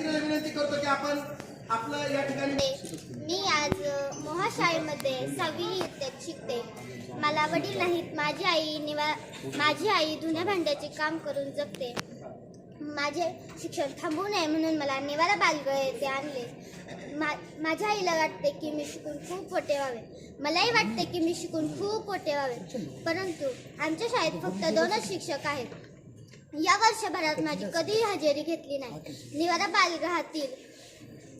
गायत्रीला विनंती करतो की आपण आपलं या ठिकाणी मी आज महाशाळेमध्ये मोहा शाळेमध्ये सहावी इयत्तेत शिकते. मला वडील नाहीत माझी आई निवा माझी आई धुण्या भांड्याचे काम करून जगते. माझे शिक्षण थांबू नये म्हणून मला निवारा बालगळ येथे आणले. मा माझ्या आईला वाटते की मी शिकून खूप मोठे व्हावे. मलाही वाटते की मी शिकून खूप मोठे व्हावे. परंतु आमच्या शाळेत फक्त दोनच शिक्षक आहेत. या वर्षभरात माझी कधीही हजेरी घेतली नाही. निवारा बालगृहातील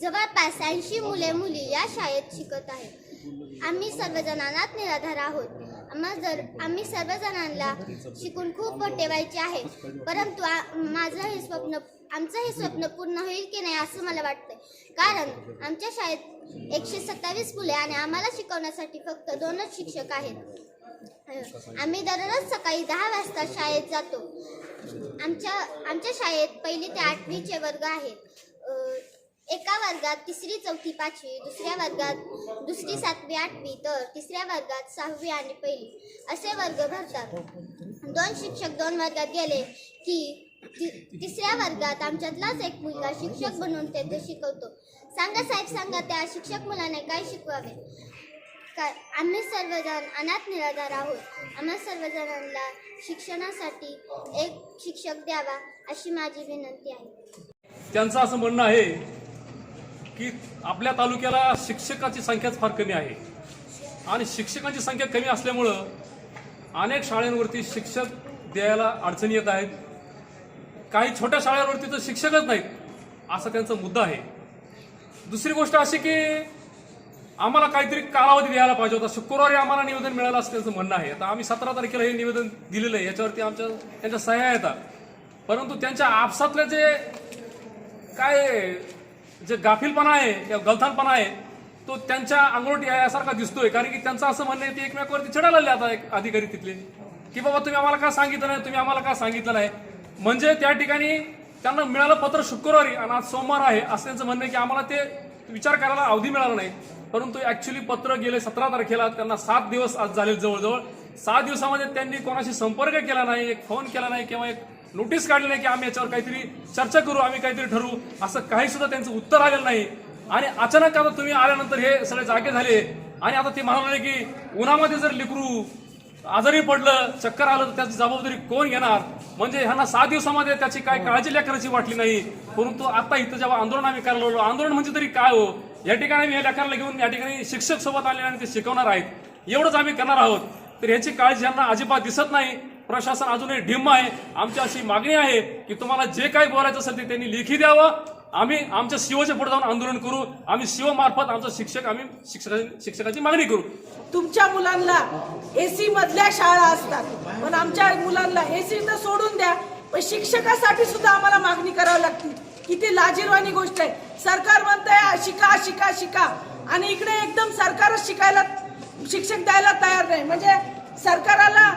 जवळपास ऐंशी मुले मुली या शाळेत शिकत आहेत. आम्ही सर्वजण अनाथ निराधार आहोत. आम्हा जर आम्ही सर्वजणांना शिकून खूप मोठे व्हायचे आहे. परंतु माझं हे स्वप्न आमचं हे स्वप्न पूर्ण होईल की नाही असं मला वाटतंय. कारण आमच्या शाळेत एकशे सत्तावीस मुले आणि आम्हाला शिकवण्यासाठी फक्त दोनच शिक्षक आहेत. आम्ही दररोज सकाळी दहा वाजता शाळेत जातो. आमच्या आमच्या शाळेत पहिली ते आठवीचे वर्ग आहेत. अ, एका वर्गात तिसरी चौथी पाचवी दुसऱ्या वर्गात दुसरी सातवी आठवी तर तिसऱ्या वर्गात सहावी आणि पहिली असे वर्ग भरतात. दोन शिक्षक दोन वर्गात गेले की ति- तिसऱ्या वर्गात आमच्यातलाच एक मुलगा शिक्षक बनून तेथे शिकवतो. सांगा साहेब सांगा त्या शिक्षक मुलाने काय शिकवावे? आम्ही सर्वजण अनाथ निराधार आहोत. आम्हा सर्वजणांना शिक्षणासाठी एक शिक्षक द्यावा अशी माझी विनंती आहे. त्यांचं असं म्हणणं आहे की आपल्या तालुक्याला शिक्षकाची संख्याच फार कमी आहे. आणि शिक्षकांची संख्या कमी असल्यामुळं अनेक शाळांवरती शिक्षक द्यायला अडचणी येत आहेत. काही छोट्या शाळांवरती तर शिक्षकच नाहीत असा त्यांचा मुद्दा आहे. दुसरी गोष्ट अशी की आम्हाला काहीतरी कालावधी द्यायला पाहिजे होता. शुक्रवारी आम्हाला निवेदन मिळालं असं त्यांचं म्हणणं आहे. आता आम्ही सतरा तारखेला हे निवेदन दिलेलं आहे. याच्यावरती आमच्या त्यांच्या सह्या येतात परंतु त्यांच्या आपसातले जे काय जे गाफीलपणा आहे किंवा गलथानपणा आहे तो त्यांच्या अंगोट यासारखा दिसतोय. कारण की त्यांचं असं म्हणणं आहे ते एकमेकावरती चिडायला आता एक अधिकारी तिथले. की बाबा तुम्ही आम्हाला का सांगितलं नाही? तुम्ही आम्हाला का सांगितलं नाही? म्हणजे त्या ठिकाणी त्यांना मिळालं पत्र शुक्रवारी आणि आज सोमवार आहे असं त्यांचं म्हणणं आहे की आम्हाला ते विचार करायला अवधी मिळाला नाही. परंतु ऍक्च्युली पत्र गेले सतरा तारखेला त्यांना सात दिवस आज झाले जवळजवळ. सात दिवसामध्ये त्यांनी कोणाशी संपर्क केला नाही एक फोन केला नाही किंवा एक नोटीस काढली नाही की आम्ही याच्यावर काहीतरी चर्चा करू आम्ही काहीतरी ठरवू असं काही सुद्धा त्यांचं उत्तर आलेलं नाही. आणि अचानक आता तुम्ही आल्यानंतर हे सगळे जागे झाले. आणि आता ते म्हणाले की उन्हामध्ये जर लिकरू आजारी पडलं चक्कर आलं तर त्याची जबाबदारी कोण घेणार? म्हणजे ह्यांना सहा दिवसामध्ये त्याची काय काळजी लेकराची वाटली नाही. परंतु आता इथं जेव्हा आंदोलन आम्ही करायला आंदोलन म्हणजे तरी काय हो? या ठिकाणी मी या लेखाला घेऊन या ठिकाणी शिक्षक सोबत आले आणि ते शिकवणार आहेत. एवढंच आम्ही करणार आहोत. तर ह्याची काळजी यांना अजिबात दिसत नाही. प्रशासन अजूनही ढिम्म आहे. आमची अशी मागणी आहे की तुम्हाला जे काही बोलायचं असेल ते त्यांनी लिखी द्यावं. आम्ही आमच्या शिवच्या पुढे जाऊन आंदोलन करू. आम्ही शिव मार्फत आमचा शिक्षक आम्ही शिक्षक शिक्षकाची मागणी करू. तुमच्या मुलांना एसी मधल्या शाळा असतात. पण आमच्या मुलांना एसी तर सोडून द्या. पण शिक्षकासाठी सुद्धा आम्हाला मागणी करावी लागते. किती लाजीरवाणी गोष्ट आहे. सरकार म्हणतंय शिका शिका शिका. आणि इकडे एकदम सरकारच शिकायला शिक्षक द्यायला तयार नाही. म्हणजे सरकाराला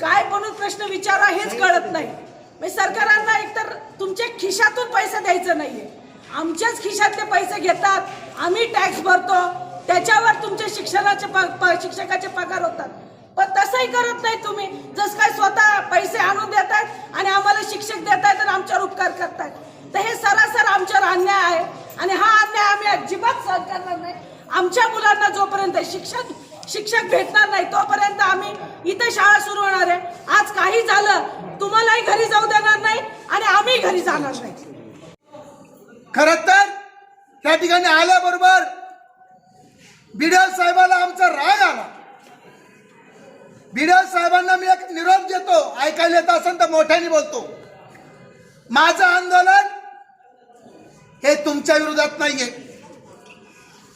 काय म्हणून प्रश्न विचारा हेच कळत नाही. म्हणजे सरकारांना एकतर तुमच्या खिशातून पैसे द्यायचं नाहीये. आमच्याच खिशातले पैसे घेतात. आम्ही टॅक्स भरतो. त्याच्यावर तुमच्या शिक्षणाचे प- प- शिक्षकाचे पगार होतात. पण तसंही करत नाही तुम्ही. जस काय स्वतः पैसे आणून देतात आणि आम्हाला शिक्षक देतायत आणि आमच्यावर उपकार करतायत. तर हे सरासर आमच्यावर अन्याय आहे. आणि हा अन्याय आम्ही अजिबात सहन करणार नाही. आमच्या मुलांना जोपर्यंत शिक्षक शिक्षक भेटणार नाही तोपर्यंत आम्ही इथे शाळा सुरू होणार आहे. आज काही झालं तुम्हालाही घरी जाऊ देणार नाही आणि आम्ही घरी जाणार नाही. खर तर त्या ठिकाणी आल्याबरोबर बिडल साहेबाला आमचा राग आला. बिडल साहेबांना मी एक निरोप देतो. ऐकायला येत असेल तर मोठ्याने बोलतो. माझं आंदोलन हे विरोधात नाहीये.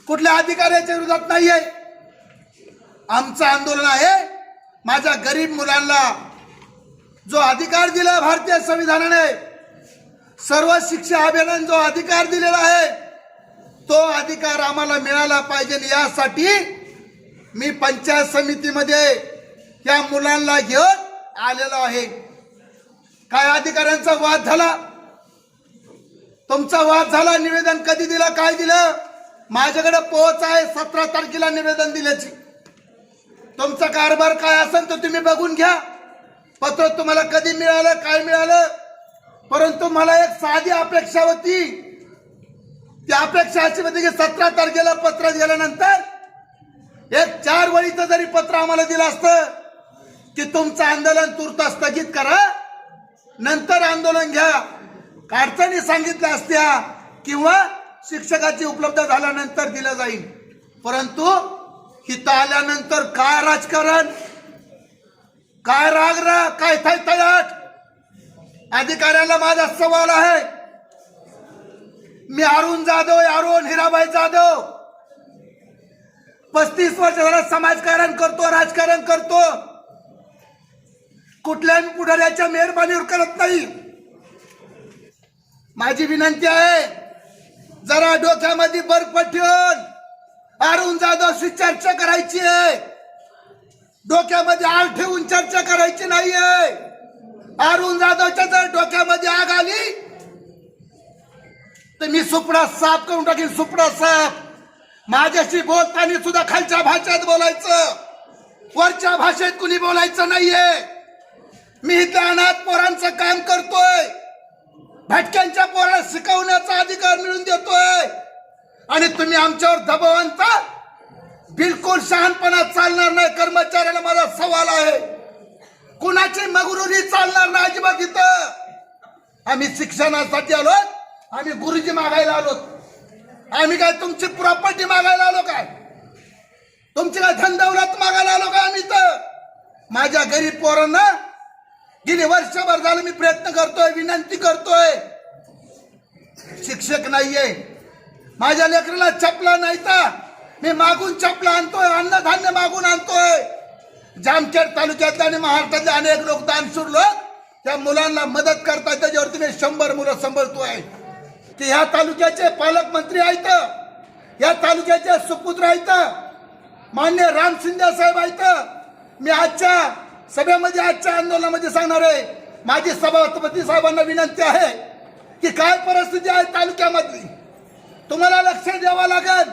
कुठल्या अधिकाऱ्याच्या विरोधात नाहीये. आमचं आंदोलन आहे. माझ्या गरीब मुलांना जो अधिकार दिला भारतीय संविधानाने सर्व शिक्षा अभियान जो अधिकार दिलेला आहे तो अधिकार आम्हाला मिळाला पाहिजे यासाठी मी पंचायत समितीमध्ये या मुलांना घेऊन आलेलो आहे. काय अधिकाऱ्यांचा वाद झाला? तुमचा वाद झाला निवेदन कधी दिलं काय दिलं? माझ्याकडे पोहोच आहे सतरा तारखेला निवेदन दिल्याची. तुमचा कारभार काय असेल तर तुम्ही बघून घ्या. पत्र तुम्हाला कधी मिळालं काय मिळालं? परंतु मला एक साधी अपेक्षा होती. ती अपेक्षा अशी होती की सतरा तारखेला पत्र दिल्यानंतर एक चार वळीचं जरी पत्र आम्हाला दिलं असतं की तुमचं आंदोलन तुर्त स्थगित करा. नंतर आंदोलन घ्या. अडचणी सांगितल्या असत्या किंवा शिक्षकाची उपलब्ध झाल्यानंतर दिलं जाईल. परंतु हिथं आल्यानंतर काय राजकारण? काय रागरा? काय थैथयाट अधिकाऱ्याला माझा सवाल आहे. मी अरुण जाधव अरुण हिराबाई जाधव. पस्तीस वर्ष झाला समाजकारण करतो राजकारण करतो. कुठल्याही पुढाऱ्याच्या मेहरबानीवर करत नाही. माझी विनंती आहे जरा डोक्यामध्ये बर्फ ठेवून अरुण जाधवशी चर्चा करायची आहे. डोक्यामध्ये आग ठेवून चर्चा करायची नाहीये. अरुण जाधवच्या जर डोक्यामध्ये आग आली तर मी सुपडा साफ करून टाकेन सुपडा साफ. माझ्याशी बोलताना सुद्धा खालच्या भाषेत बोलायचं. वरच्या भाषेत कुणी बोलायचं नाहीये. मी दानात अनाथ पोरांचं काम करतोय. भटक्यांच्या पोराला शिकवण्याचा अधिकार मिळून देतोय. आणि तुम्ही आमच्यावर दबाव आणता? बिलकुल शहाणपणा चालणार नाही कर्मचाऱ्याला माझा सवाल आहे. कुणाची मगरुरी चालणार नाही अजिबात इथं? आम्ही शिक्षणासाठी आलो आम्ही गुरुजी मागायला आलो. आम्ही काय तुमची प्रॉपर्टी मागायला आलो काय? तुमची काय धनदौलत मागायला आलो काय आम्ही इथं? माझ्या गरीब पोरांना गेली वर्षभर झालं मी प्रयत्न करतोय विनंती करतोय. शिक्षक नाहीये. माझ्या लेकराला चपला नाही तर मी मागून चपला आणतोय अन्नधान्य मागून आणतोय. जामखेड तालुक्यातल्या आणि महाराष्ट्रातले अनेक लोक दानशूर लोक त्या मुलांना मदत करतात त्याच्यावरती मी शंभर मुलं सांभाळतोय. की ह्या तालुक्याचे पालकमंत्री आहेत. या तालुक्याचे सुपुत्र आहेत. मान्य राम शिंदे साहेब आहेत. मी आजच्या सभेमध्ये आजच्या आंदोलनामध्ये सांगणार आहे माझी सभापती साहेबांना विनंती आहे की काय परिस्थिती आहे तालुक्यामधली? तुम्हाला लक्ष द्यावं लागेल.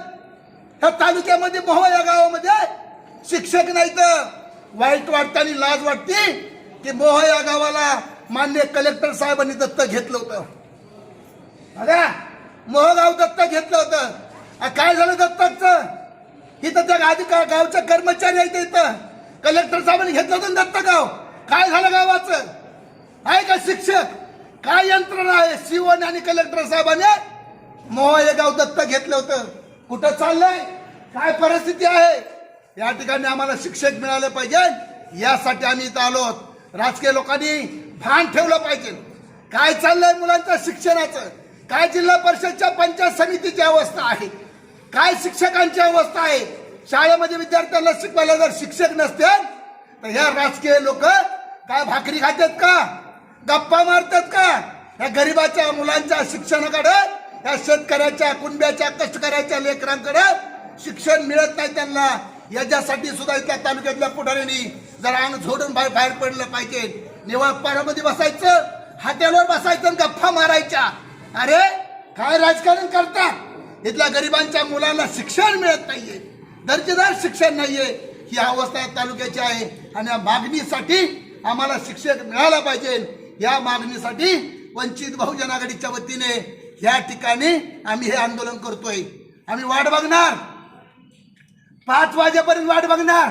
ह्या तालुक्यामध्ये मोह या गावामध्ये शिक्षक नाही तर वाईट वाटतं आणि लाज वाटते की मोह या गावाला मान्य कलेक्टर साहेबांनी दत्तक घेतलं होतं. अरे मोहगाव दत्तक घेतलं होतं. काय झालं दत्तकचं? इथं त्या आधी का- कर्मचारी आहेत इथं. कलेक्टर साहेबांनी घेतलं होतं दत्तगाव. गाव काय झालं गावाचं? आहे का शिक्षक? काय यंत्रणा आहे? शिवण आणि कलेक्टर साहेबांनी मोह गाव दत्तक घेतलं होतं. कुठं चाललंय? काय परिस्थिती आहे? या ठिकाणी आम्हाला शिक्षक मिळाले पाहिजे. यासाठी आम्ही इथं आलो आहोत. राजकीय लोकांनी भान ठेवलं पाहिजे. काय चाललंय मुलांच्या शिक्षणाचं? काय जिल्हा परिषदच्या पंचायत समितीची अवस्था आहे? काय शिक्षकांची अवस्था आहे? शाळेमध्ये विद्यार्थ्यांना शिकवायला जर शिक्षक नसते तर ह्या राजकीय लोक काय भाकरी खातात का? गप्पा मारतात का? या गरीबाच्या मुलांच्या शिक्षणाकडे या शेतकऱ्याच्या कुणब्याच्या कष्टकऱ्याच्या लेकरांकडे शिक्षण मिळत नाही त्यांना. याच्यासाठी सुद्धा इथल्या तालुक्यातल्या पुढाऱ्यांनी जरा अंग झोडून बाहेर बाहेर पडलं पाहिजे. निवळ पारामध्ये बसायचं हात्यावर बसायचं आणि गप्पा मारायच्या. अरे काय राजकारण करतात इथल्या गरिबांच्या मुलांना शिक्षण मिळत नाहीये. दर्जेदार शिक्षण नाहीये. ही अवस्था तालुक्याची आहे. आणि या मागणीसाठी आम्हाला शिक्षक मिळाला पाहिजे. या मागणीसाठी वंचित बहुजन आघाडीच्या वतीने या ठिकाणी आम्ही हे आंदोलन करतोय. आम्ही वाट बघणार. पाच वाजेपर्यंत वाट बघणार.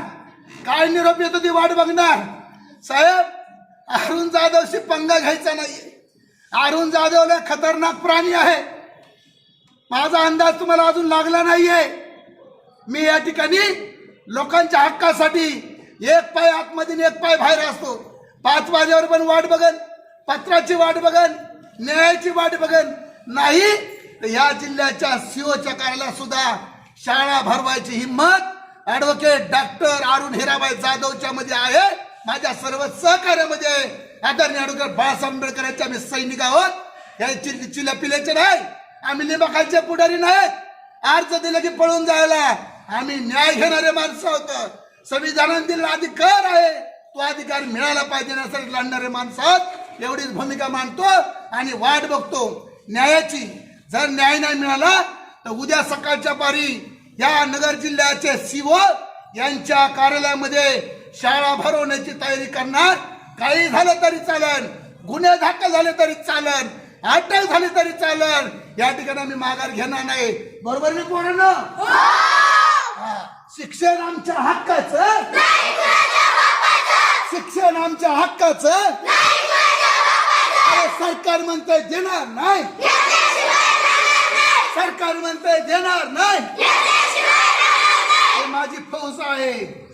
काय निरोप येतो ती वाट बघणार. साहेब अरुण जाधवशी पंगा घ्यायचा नाही अरुण जाधवला खतरनाक प्राणी आहे. माझा अंदाज तुम्हाला अजून लागला नाहीये. मी या ठिकाणी लोकांच्या हक्कासाठी एक पाय आतमधून एक पाय बाहेर असतो. पाच वाजेवर पण वाट बघन पत्राची वाट बघन न्यायाची वाट बघन. नाही तर या जिल्ह्याच्या सीओच्या कार्याला सुद्धा शाळा भरवायची हिंमत. ऍडव्होकेट डॉक्टर अरुण हिराबाई जाधवच्या मध्ये आहे. माझ्या सर्व सहकार्यामध्ये आदरणीय ऍडव्होकेट बाळासाहेब आंबेडकर यांचे आम्ही सैनिक आहोत. या चिल्या पिल्याचे नाही. आम्ही लिंबाखालचे पुढारी नाहीत. अर्ज दिलं की पळून जायला. आम्ही न्याय घेणारे माणसं आहोत. संविधानाने दिलेला अधिकार आहे तो अधिकार मिळाला पाहिजे यासाठी लढणारे माणसं आहोत. एवढीच भूमिका मांडतो आणि वाट बघतो. न्यायाची जर न्याय नाही मिळाला तर उद्या सकाळच्या पारी या नगर जिल्ह्याचे सीओ यांच्या कार्यालयामध्ये शाळा भरवण्याची तयारी करणार. काही झालं तरी चालन गुन्हे दाखल झाले तरी चालन अटक झाली तरी चालन. या ठिकाणी आम्ही माघार घेणार नाही. बरोबर मी पोरांनो? हा, शिक्षण आमच्या हक्काचं. शिक्षण आमच्या हक्काचं. सरकार म्हणतंय देणार नाही. सरकार म्हणतंय देणार नाही. हे माझी फौज आहे.